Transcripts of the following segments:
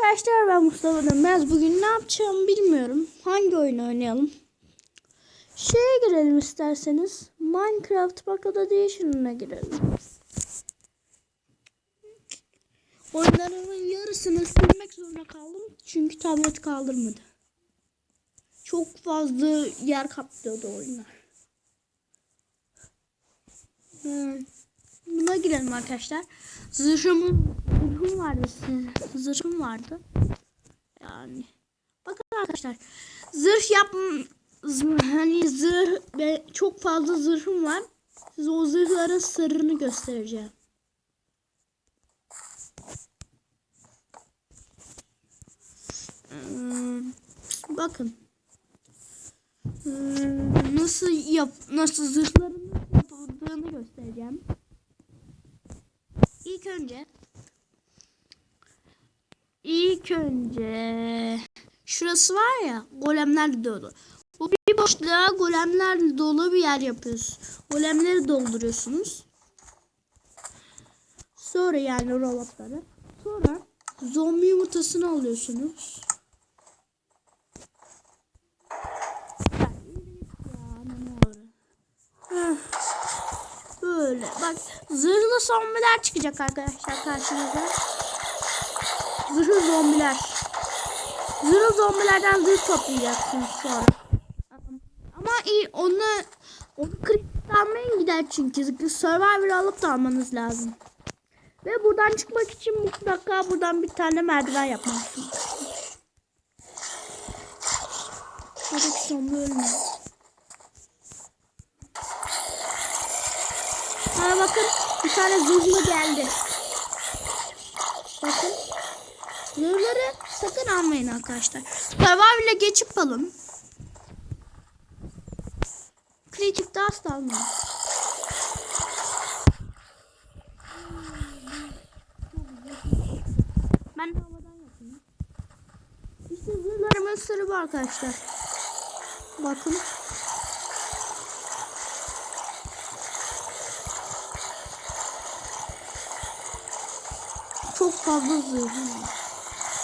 arkadaşlar ben Mustafa Dönmez. Bugün ne yapacağımı bilmiyorum. Hangi oyunu oynayalım? Şeye girelim isterseniz. Minecraft Pocket Edition'a girelim. Oyunlarımın yarısını silmek zorunda kaldım. Çünkü tablet kaldırmadı. Çok fazla yer kaplıyordu oyunlar. Hmm. Buna girelim arkadaşlar. Zırhım, zırhım vardı. Zırhım vardı. Yani. Bakın arkadaşlar. Zırh yap hani zırh ve çok fazla zırhım var. Size o zırhların sırrını göstereceğim. Hmm, bakın. Hmm, nasıl yap nasıl zırhların yapıldığını göstereceğim. İlk önce ilk önce şurası var ya golemler dolu. Bu bir boşluğa golemler dolu bir yer yapıyoruz. Golemleri dolduruyorsunuz. Sonra yani robotları. Sonra zombi yumurtasını alıyorsunuz. Böyle bak zırhlı zombiler çıkacak arkadaşlar karşınıza. Zırhlı zombiler. Zırhlı zombilerden zırh toplayacaksınız sonra. Ama iyi onu onu kritik almaya gider çünkü survivor alıp da almanız lazım. Ve buradan çıkmak için mutlaka buradan bir tane merdiven yapmalısınız. Buradaki zombi ölmüyor. Ha bakın bir tane zırhlı geldi. Bakın. Zırhları sakın almayın arkadaşlar. Survival ile geçip alın. Kritik de asla almayın. Ben de havadan yapayım. İşte zırhlarımın sırrı bu arkadaşlar. Bakın. Çok fazla zırhım var.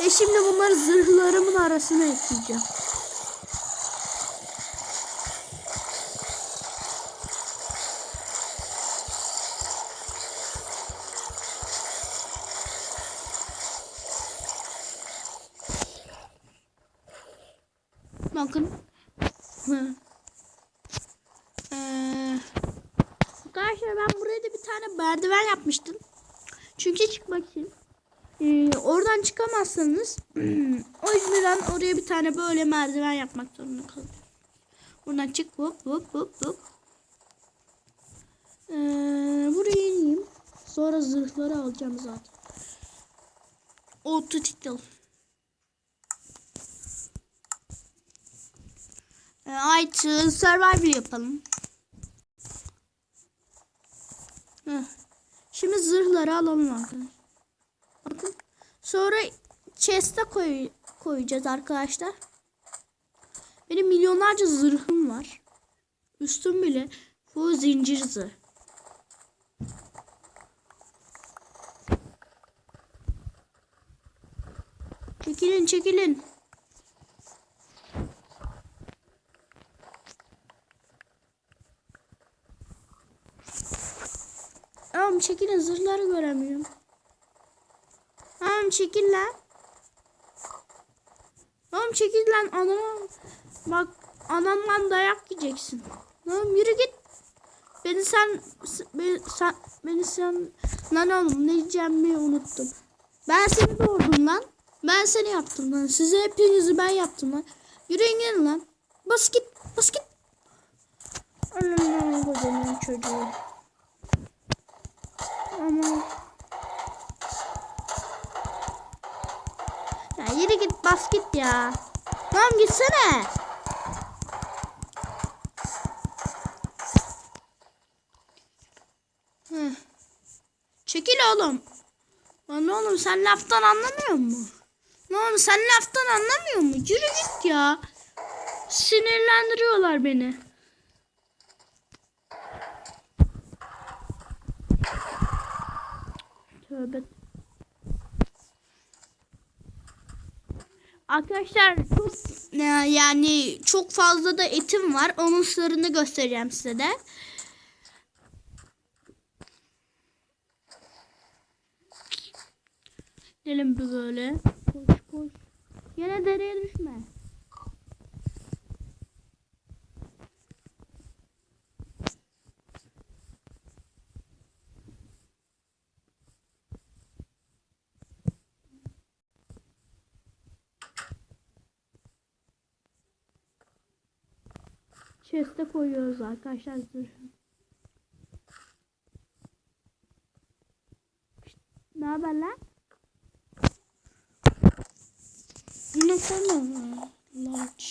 E şimdi bunları zırhlarımın arasına ekleyeceğim. Bakın. Ee, arkadaşlar ben buraya da bir tane merdiven yapmıştım. Çünkü çıkmak için. Ee, oradan çıkamazsanız o yüzden oraya bir tane böyle merdiven yapmak zorunda kalıyorsunuz. Buradan çık hop hop hop hop. Ee, buraya ineyim. Sonra zırhları alacağım zaten. Auto title. Ee, survival yapalım. Heh. Şimdi zırhları alalım arkadaşlar. Sonra chest'e koy, koyacağız arkadaşlar. Benim milyonlarca zırhım var. Üstüm bile bu zincir zırh. Çekilin çekilin. Oğlum çekilin zırhları göremiyorum. Oğlum çekil lan. Oğlum çekil lan anam. Bak anamdan dayak yiyeceksin. Oğlum yürü git. Beni sen, beni sen, beni sen, lan oğlum ne diyeceğimi unuttum. Ben seni doğurdum lan. Ben seni yaptım lan. Size hepinizi ben yaptım lan. Yürüyün gelin lan. Bas git, bas git. Anam kocaman çocuğu. Ama Ya yürü git bas git ya. Tamam gitsene. Heh. Çekil oğlum. Lan oğlum sen laftan anlamıyor musun? Ne oğlum sen laftan anlamıyor musun? Yürü git ya. Sinirlendiriyorlar beni. Tövbe. Arkadaşlar çok yani çok fazla da etim var. Onun sırrını göstereceğim size de. Bir böyle. Koş koş. Yine dereye düşme. Chest'e koyuyoruz arkadaşlar Ne haber lan? Bunu koyma. Large.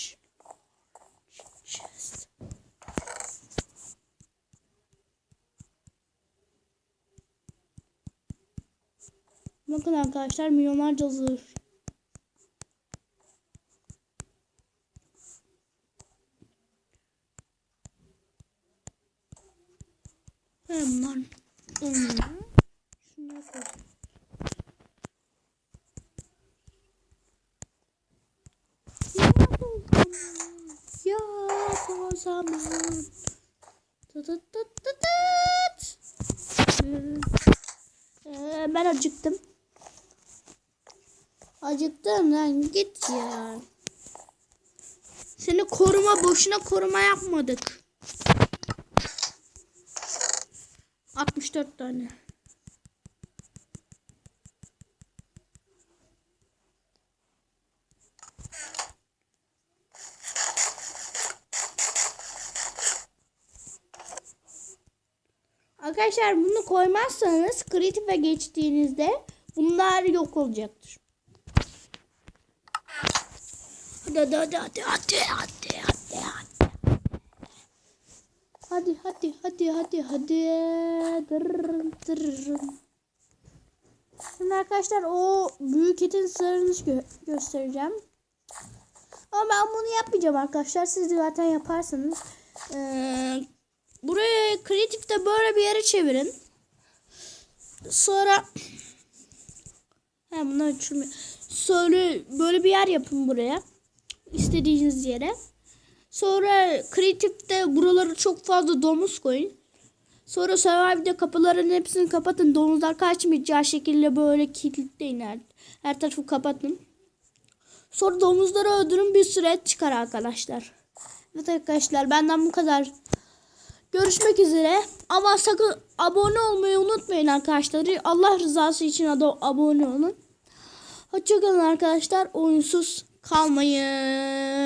Chest. Bakın arkadaşlar milyonlarca zırh. Hemen onları şuna koy. Ya o zaman. Tut tut tut tut tut. Ben acıktım. Acıktım lan git ya. Seni koruma boşuna koruma yapmadık. 64 tane. Arkadaşlar bunu koymazsanız kritife geçtiğinizde bunlar yok olacaktır. Hadi hadi hadi hadi hadi hadi. Hadi hadi hadi hadi. Dırırım, dırırım. Şimdi arkadaşlar o büyük etin sırrını gö- göstereceğim. Ama ben bunu yapmayacağım arkadaşlar. Siz de zaten yaparsanız. Ee, burayı kritikte böyle bir yere çevirin. Sonra He bunlar açılmıyor. Sonra böyle bir yer yapın buraya. İstediğiniz yere. Sonra kreatifte buraları çok fazla domuz koyun. Sonra survival'de kapıların hepsini kapatın. Domuzlar kaçmayacağı şekilde böyle kilitleyin her, her tarafı kapatın. Sonra domuzları öldürün bir süre çıkar arkadaşlar. Evet arkadaşlar benden bu kadar. Görüşmek üzere. Ama sakın abone olmayı unutmayın arkadaşlar. Allah rızası için abone olun. Hoşçakalın arkadaşlar. Oyunsuz kalmayın.